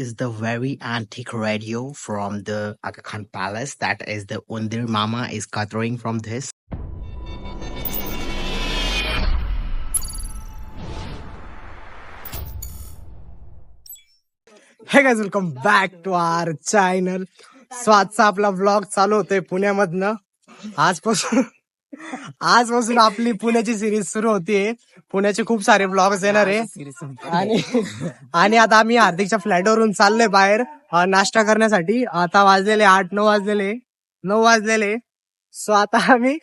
is the very antique radio from the Aga Khan Palace. That is the Undir Mama is gathering from this. Hey guys welcome back to our channel so आजचा आपला vlog चालू होतोय पुण्यामधनं आजपासून आजपासून आपली पुण्याची series सुरू होतीये पुण्याचे खूप सारे ब्लॉग्स येणार आहे. आणि आणि आता आम्ही हार्दिकच्या फ्लॅटवरून चाललोय बाहेर अं, नाश्ता करण्यासाठी. आता वाजलेले आठ नऊ वाजलेले नऊ वाजलेले सो आता आम्ही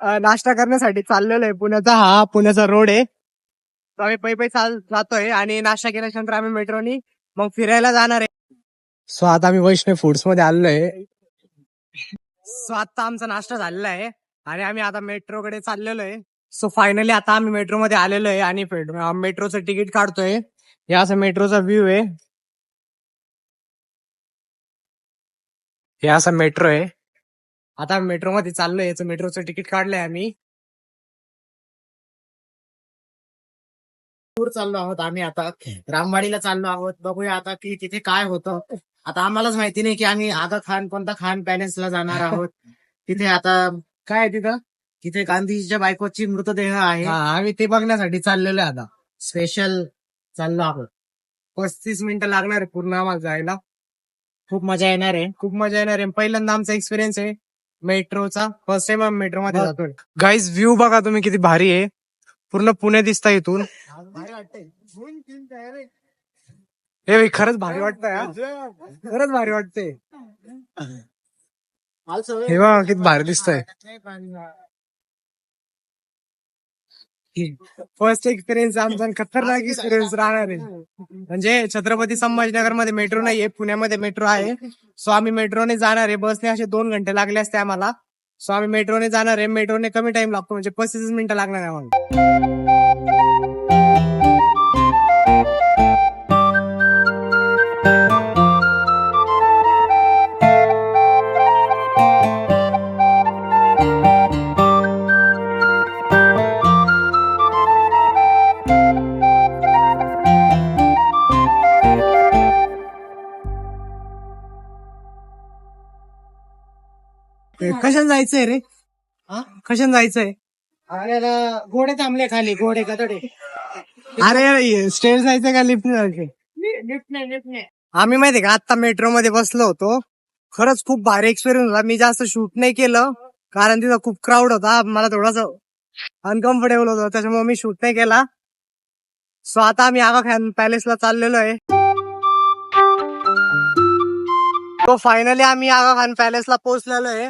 अं, नाश्ता करण्यासाठी चाललेलो आहे पुण्याचा. हा पुण्याचा रोड आहे. तो आम्ही पै पै चाल जातोय आणि नाश्ता केल्यानंतर आम्ही मेट्रोनी मग फिरायला जाणार आहे. सो आता आम्ही वैष्णव फूड्समध्ये आलोय सो आता आमचा नाश्ता झालेला आहे. आणि आम्ही आता मेट्रोकडे चाललेलो आहे सो फायनली आता आम्ही मेट्रो मध्ये आलेलो आहे आणि मेट्रोचं तिकीट काढतोय. हे असं मेट्रोचा व्ह्यू आहे. हे असं मेट्रो आहे. आता मेट्रो मध्ये चाललोय याचं मेट्रोचं तिकीट काढलंय आम्ही. टूर चाललो आहोत आम्ही आता. रामवाडीला चाललो आहोत. बघूया आता की तिथे काय होतं. आता आम्हालाच माहिती नाही की आम्ही आगा खान कोणता खान पॅलेसला जाणार आहोत. तिथे आता काय आहे तिथं? तिथे गांधीजीच्या बायकोची मृतदेह आहे. आम्ही ते बघण्यासाठी चाललेलो आहे आता. स्पेशल चाललो आहोत पस्तीस मिनिटं लागणार आहे पूर्ण आम्हाला जायला. खूप मजा येणार आहे. खूप मजा येणार आहे. पहिल्यांदा आमचा एक्सपिरियन्स आहे. मेट्रोचा. फर्स्ट टाइम आम्ही मेट्रो मध्ये जातोय. गाईज व्ह्यू बघा तुम्ही किती भारी आहे. पूर्ण पुणे दिसता इथून. हे खरंच भारी वाटतंय हा. खरंच भारी वाटतंय. हे बघा किती भारी दिसतंय. फर्स्ट एक्सपिरियन्स आमचा खतरनाक एक्सपिरियन्स राहणार आहे. म्हणजे छत्रपती संभाजीनगरमध्ये मेट्रो नाहीये पुण्यामध्ये मेट्रो आहे. सो आम्ही मेट्रोने जाणार आहे. बसने असे दोन घंटे लागले असते आम्हाला. सो आम्ही मेट्रोने जाणार आहे. मेट्रोने कमी टाइम लागतो. म्हणजे पस्तीस मिनिटं लागणार आहे आम्हाला. कशाने जायचंय रे? कशाने जायचंय? घोडे थांबले खाली घोडे कदडे अरे स्टेज जायचंय का लिफ्ट जायचंय लिफ्ट नाही लिफ्ट नाही आम्ही माहितीये का आता मेट्रो मध्ये बसलो होतो. खरंच खूप भारी एक्सपिरियन्स होता. मी जास्त शूट नाही केलं कारण तिथं खूप क्राऊड होता. मला थोडासा अनकम्फर्टेबल होतं. त्याच्यामुळे मी शूट नाही केला. सो आता आम्ही आगा खान पॅलेसला चाललेलो आहे. तो फायनली आम्ही आगा खान पॅलेसला पोहोचलेलो आहे.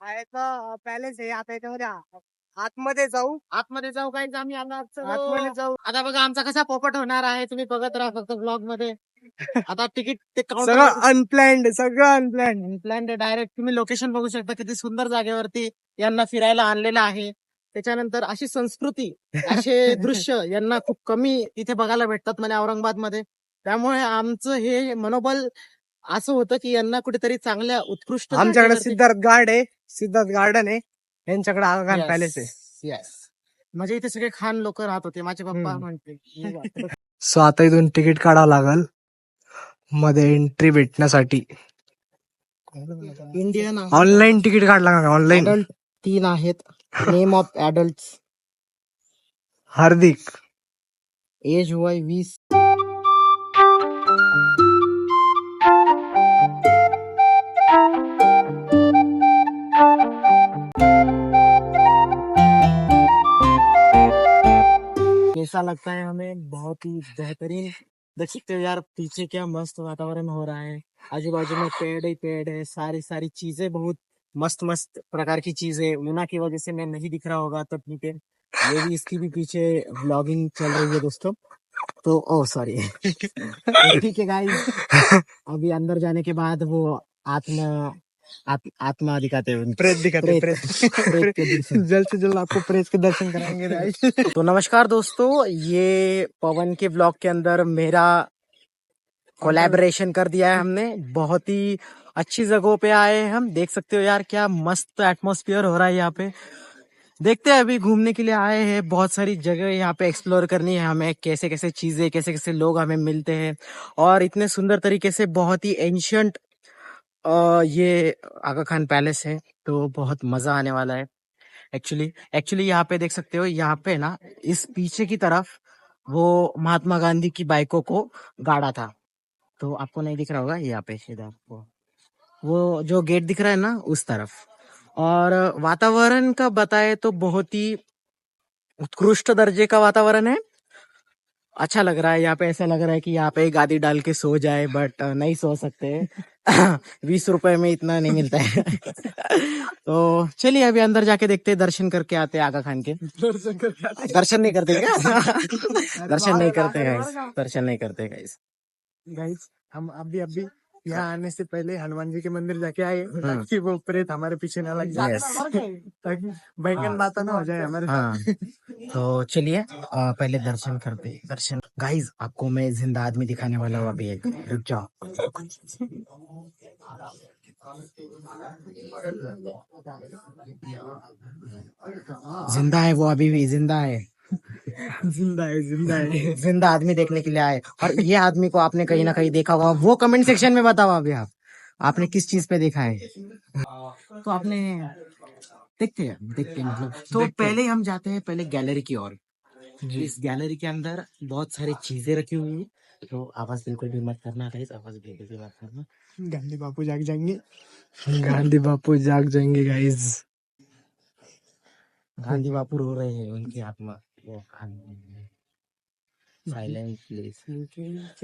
पॅलेस आहे. आता याच्यामध्ये आ- आतमध्ये जाऊ. आतमध्ये जाऊ काही आम्ही आतमध्ये जाऊ. आता बघा आमचा कसा पोपट होणार आहे? तुम्ही बघत राहा फक्त ब्लॉगमध्ये. आता तिकीट ते सगळं अनप्लॅन्ड सगळं अनप्लॅन्ड अनप्लॅन्ड डायरेक्ट तुम्ही लोकेशन बघू शकता किती सुंदर जागेवरती यांना फिरायला आणलेलं आहे. त्याच्यानंतर अशी संस्कृती असे दृश्य यांना खूप कमी इथे बघायला भेटतात म्हणजे औरंगाबादमध्ये त्यामुळे आमचं हे मनोबल असं होतं की यांना कुठेतरी चांगल्या उत्कृष्ट आमच्याकडे सिद्धार्थ गार्ड आहे. सिद्धार्थ गार्डन आहे. यांच्याकडे आगाखान पॅलेस आहे. म्हणजे इथे सगळे खान लोक राहत होते माझे पप्पा म्हणते सो आता इथून तिकीट काढावं लागल. मध्ये एंट्री भेटण्यासाठी. इंडियन ऑनलाईन तिकीट काढला का? ऑनलाईन अडल्ट तीन आहेत. Name of adult Hardik. Age वय वीस. कैसा लगता है हमें बहुत ही बेहतरीन। देख सकते हो यार पीछे क्या मस्त वातावरण हो रहा है। आजू बाजू में पेड़ ही पेड़ है सारी सारी चीज़ें बहुत मस्त मस्त प्रकार की चीज़ें ऊना की वजह से मैं नहीं दिख रहा होगा तो ठीक है। ये भी इसकी भी पीछे व्लॉगिंग चल रही है दोस्तों। तो ओ सॉरी ठीक है गाइस अभी अंदर जाने के बाद वो आत्मा आत्म, आत्मा दिखाते हैं प्रेत दिखाते प्रेत- प्रेत। जल्द से जल्द आपको प्रेत के दर्शन कराएँगे तो नमस्कार दोस्तों ये पवन के ब्लॉग के अंदर मेरा कोलैबोरेशन कर दिया है हमने। बहुत ही अच्छी जगहों पे आए हैं हम। देख सकते हो यार क्या मस्त एटमोस्फियर हो रहा है यहाँ पे। देखते हैं अभी घूमने के लिए आए हैं। बहुत सारी जगह यहाँ पे एक्सप्लोर करनी है हमें। कैसे कैसे चीज़ें कैसे कैसे लोग हमें मिलते हैं। और इतने सुंदर तरीके से बहुत ही एंशंट ये आगा खान पैलेस है तो बहुत मज़ा आने वाला है। एक्चुअली एक्चुअली यहाँ पे देख सकते हो, यहाँ पे ना, इस पीछे की तरफ़ वो महात्मा गांधी की बाइकों को गाड़ा था। तो आपको नहीं दिख रहा होगा? यहाँ पे इधर वो वो जो गेट दिख रहा है ना, उस तरफ़। और वातावरण का बताए तो बहुत ही उत्कृष्ट दर्जे का वातावरण है। अच्छा लग रहा है यहाँ पे ऐसा लग रहा है कि यहाँ पे गादी डाल के सो जाए बट नहीं सो सकते। बीस रुपए में इतना नहीं मिलता है। तो चलिए अभी अंदर जाके देखते हैं दर्शन करके आते हैं आगा खान के। दर्शन करके दर्शन नहीं करते क्या? दर्शन नहीं करते गाइस दर्शन नहीं करते गाइस गाइस हम अभी अभी यहाँ आने से पहले हनुमान जी के मंदिर जाके आए हम्म। ताकि वो प्रेत हमारे पीछे ना लग जाए. ताकि बैंगन माता ना हो जाए हमारे हाँ। तो चलिए पहले दर्शन करते हैं। दर्शन। गाइस आपको मैं ज़िंदा आदमी दिखाने वाला हूँ अभी एक। रुक जाओ। ज़िंदा है वो अभी भी ज़िंदा है। ज़िंदा है ज़िंदा है। ज़िंदा आदमी देखने के लिए आए। और ये आदमी को आपने कहीं ना कहीं देखा होगा वो कमेंट सेक्शन में बताओ अभी आप। आपने किस चीज़ पे देखा है? तो आपने देखते हैं देखते हैं मतलब तो पहले हम जाते हैं पहले गैलरी की ओर। इस गैलरी के अंदर बहुत सारी चीज़ें रखी हुई है। तो आवाज़ बिल्कुल भी मत करना गाइस आवाज़ बिल्कुल भी मत करना। गांधी बापू जाग जाएँगे। गांधी बापू जाग जाएँगे गाइस गांधी बापू रो रहे हैं उनकी आत्मा।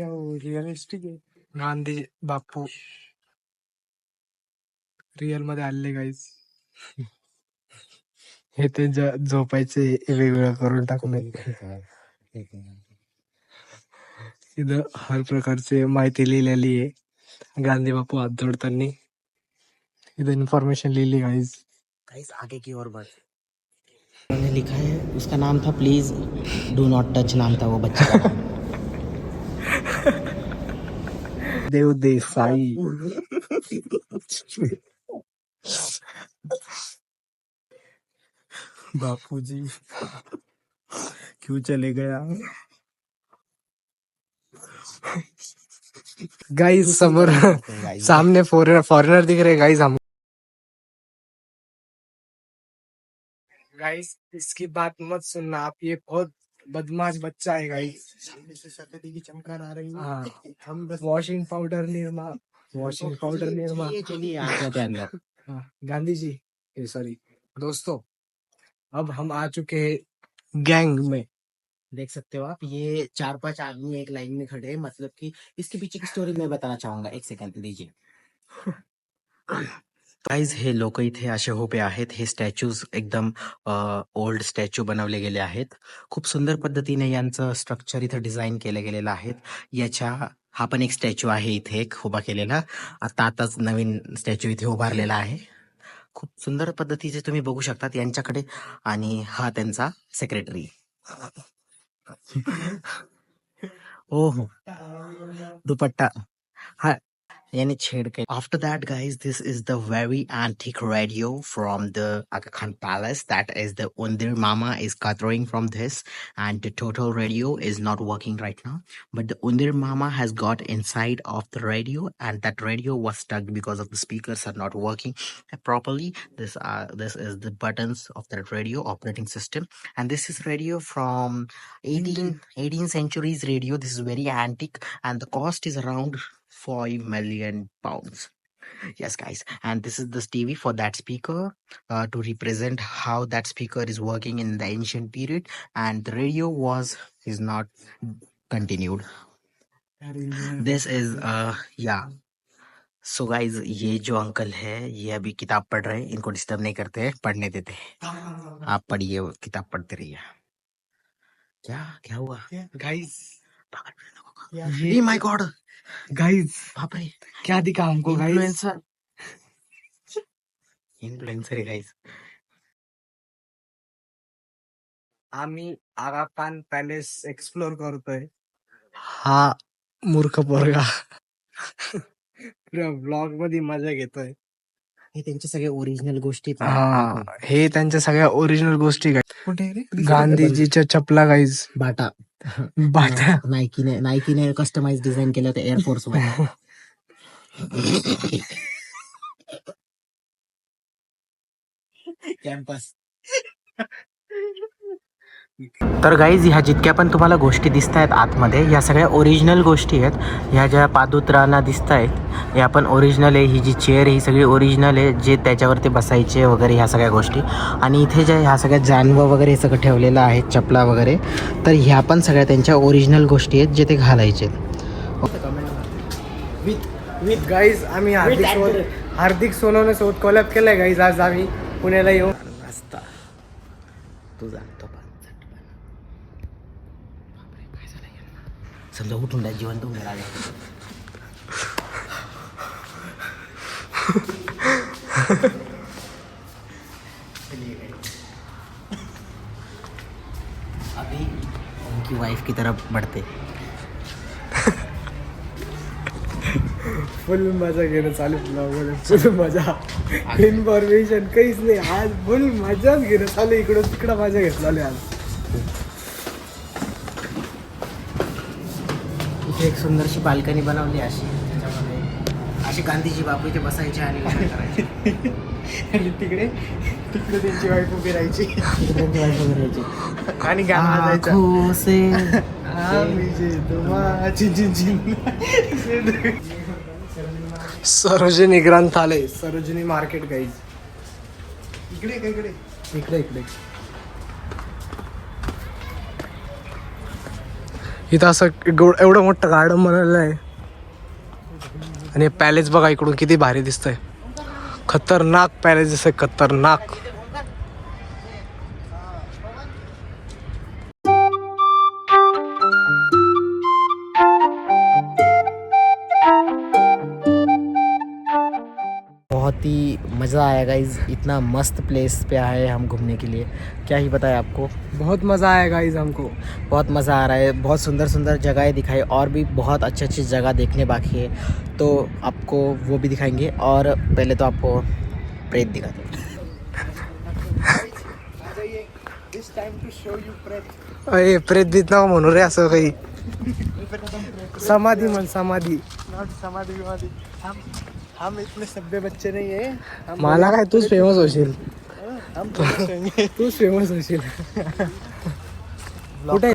वो रिअलिस्टिक आहे. गांधी बापू. रिअलमध्ये आले गाईज हे ते ज- झोपायचे वेगवेगळं करून टाकले इथं हर प्रकारचे माहिती लिहिलेली आहे. गांधी बापू हात जोडताना इथं इन्फॉर्मेशन लिहिली गाईज गाइस आगे की ओर बढ़. उन्होंने लिखा है उसका नाम था प्लीज़ डू नॉट टच नाम था वो बच्चा देव देसाई। बापू जी क्यों चले गया? गाइस समोर सामने फॉरेनर फॉरेनर दिख रहे गाइस हम गाइस इसकी बात मत सुनना आप ये बहुत बदमाश बच्चा है गाइस सामने सफेदी की चमकार आ रही है। हाँ। हम बस washing powder Nirma washing powder Nirma. चलिए अंदर गांधी जी सॉरी दोस्तों अब हम आ चुके हैं गैंग में। देख सकते हो आप ये चार पाँच आदमी एक लाइन में खड़े हैं। मतलब कि इसके पीछे की स्टोरी मैं बताना चाहूँगा। एक सेकंड दीजिए। गाईज हे लोक इथे असे उभे आहेत. हे स्टॅच्यूज एकदम ओल्ड स्टॅच्यू बनवले गेले आहेत. खूप सुंदर पद्धतीने यांचं स्ट्रक्चर इथं डिझाईन केलं गेलेलं आहे याच्या हा पण एक स्टॅच्यू आहे इथे एक उभा केलेला. आता आताच नवीन स्टॅच्यू इथे उभारलेला आहे. खूप सुंदर पद्धतीचे तुम्ही बघू शकतात यांच्याकडे. आणि हा त्यांचा सेक्रेटरी ओ हो दुपट्टा. हा After that, guys, this is the very antique radio from the Aga Palace. That is the Undir Mama is gathering from this, and the total radio is not working right now. But the Undir Mama has got inside of the radio, and that radio was stuck because of the speakers are not working properly. This uh, this is the buttons of that radio operating system, and this is radio from 18 18th centuries radio. This is very antique, and the cost is around 5 million pounds yes guys and this is this tv for that speaker uh, to represent how that speaker is working in the ancient period and the radio was is not continued this is uh yeah so so guys ये जो uncle है ये अभी किताब पढ़ रहे हैं इनको डिस्टर्ब नहीं करते हैं पढ़ने देते हैं आप पढ़िए किताब पढ़ते रहिए क्या क्या हुआ गाइस ये माय गॉड गाइस बाप रे क्या दिखा हमको गाइस इन्फ्लुएंसर इन्फ्लुएंसर है गाइस आम्ही आगा खान पॅलेस एक्सप्लोर करतोय. हा मूर्ख पोरगा. ब्लॉगमध्ये मजा घेतोय. हे त्यांच्या सगळ्या ओरिजिनल गोष्टी आहेत. हा हे त्यांच्या सगळ्या ओरिजिनल गोष्टी कुठे रे? गांधीजीच्या चपला गाईज बाटा. बाटा। नायकीने नायकीने कस्टमाइज डिझाईन केलं होतं एअरफोर्स मध्ये. कॅम्पस तर गाईज ह्या जितक्या पण तुम्हाला गोष्टी दिसत आहेत आतमध्ये ह्या सगळ्या ओरिजिनल गोष्टी आहेत. ह्या ज्या पादुत्रांना दिसत आहेत या पण ओरिजिनल आहे. ही जी चेअर ही सगळी ओरिजिनल आहे जे त्याच्यावरती बसायचे वगैरे ह्या सगळ्या गोष्टी. आणि इथे ज्या ह्या सगळ्या जानवं वगैरे हे सगळं ठेवलेलं आहे चपला वगैरे तर ह्या पण सगळ्या त्यांच्या ओरिजिनल गोष्टी आहेत जे ते घालायचे विथ गाईज आम्ही हार्दिक हार्दिक सोनवणे सोबत कोलॅब केलाय गाईज आज आम्ही पुण्याला येऊ. रस्ता तू जाणतो पण समजा उठून द्या जिवंत होऊन गेला अभी उनकी वाइफ की तरफ बढ़ते. फुल मजा घेणं चालू फुल मजा. इन्फॉर्मेशन काहीच नाही. आज फुल मजाच घेणं चालू इकडं तिकडं मजा घेत चालू आज. इथे एक सुंदरशी बाल्कनी बनवली अशी. त्याच्यामध्ये अशी गांधीजी बापू इथे बसायचे आणि विचार करायचे. आणि तिकडे तिकडे त्यांची वाईफ उभी राहायची. त्यांची wife वगैरे यायची. आणि गाणं वाजायचं. सरोजिनी ग्रंथालय. सरोजिनी मार्केट गाईज इकडे इकडे. इकडे इकडे. इथं असं एवढं एवढं मोठं गार्डन बनवलेलं आहे. आणि पॅलेस बघा इकडून किती भारी दिसतंय. खतरनाक पॅलेस दिसतंय खतरनाक. बहुत ही मज़ा आएगा इस इतना मस्त प्लेस पे आए हम घूमने के लिए। क्या ही बताएँ आपको? बहुत मज़ा आएगा इस हमको। बहुत मज़ा आ रहा है बहुत सुंदर सुंदर जगहें दिखाई और भी बहुत अच्छी अच्छी जगह देखने बाकी है। तो आपको वो भी दिखाएँगे और पहले तो आपको प्रेत दिखाते हैं। अरे प्रेत बीत नाव म्हणू रे असं काही समाधी। म्हण समाधी समाधि। विमाधी हम इतने सभ्य बच्चे नहीं है। हम मला काय तूच फेमस होशील। तूच फेमस होशील। कुठे?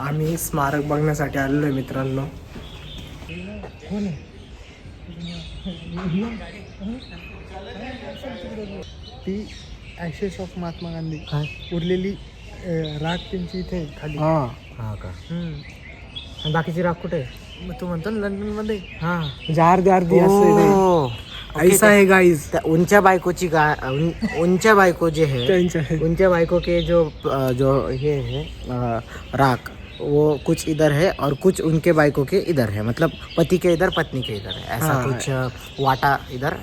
आम्ही स्मारक बघण्यासाठी आलेलो आहे मित्रांनो. ती ॲशेस ऑफ महात्मा गांधी. उरलेली राख त्यांची इथे आहे खाली. हा. हाँ का? बाकीची राग कुठे? मग तू म्हणतो ना लंडनमध्ये हाँ. म्हणजे अर्धी अर्धी असं ओके, ऐसा आहे गाईज त्या उनच्या बायकोची गा उन- उनच्या बायको जे है त्यांच्या उनके बाइकों के जो अ, जो ये है अ, राख वो कुछ इधर है और कुछ उनके बाइकों के इधर है. मतलब पति के इधर पत्नी के इधर है. ऐसा हाँ। कुछ अ, वाटा इधर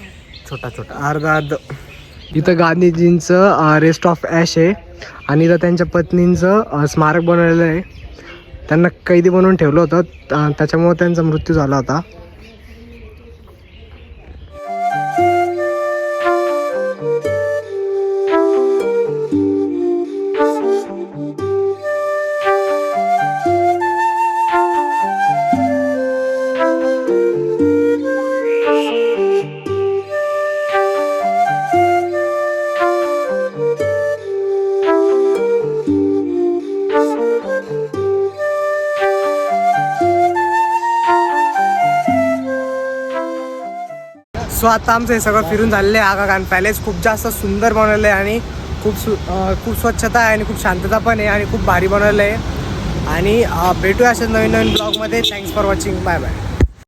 छोटा छोटा. अर्धा अर्ध इथं गांधीजींचं रेस्ट ऑफ ॲश आहे. आणि इथं त्यांच्या पत्नींचं अ, स्मारक बनवलेलं आहे. त्यांना कैदी बनवून ठेवलं होतं. त्याच्यामुळं त्यांचा मृत्यू झाला होता. सो आता आमचं हे सगळं फिरून झालेलं आहे आगा खान पॅलेस खूप जास्त सुंदर बनवलं आहे आणि खूप सु खूप स्वच्छता आहे आणि खूप शांतता पण आहे आणि खूप भारी बनवलं आहे. आणि भेटूया अशाच नवीन नवीन ब्लॉगमध्ये thanks for watching bye bye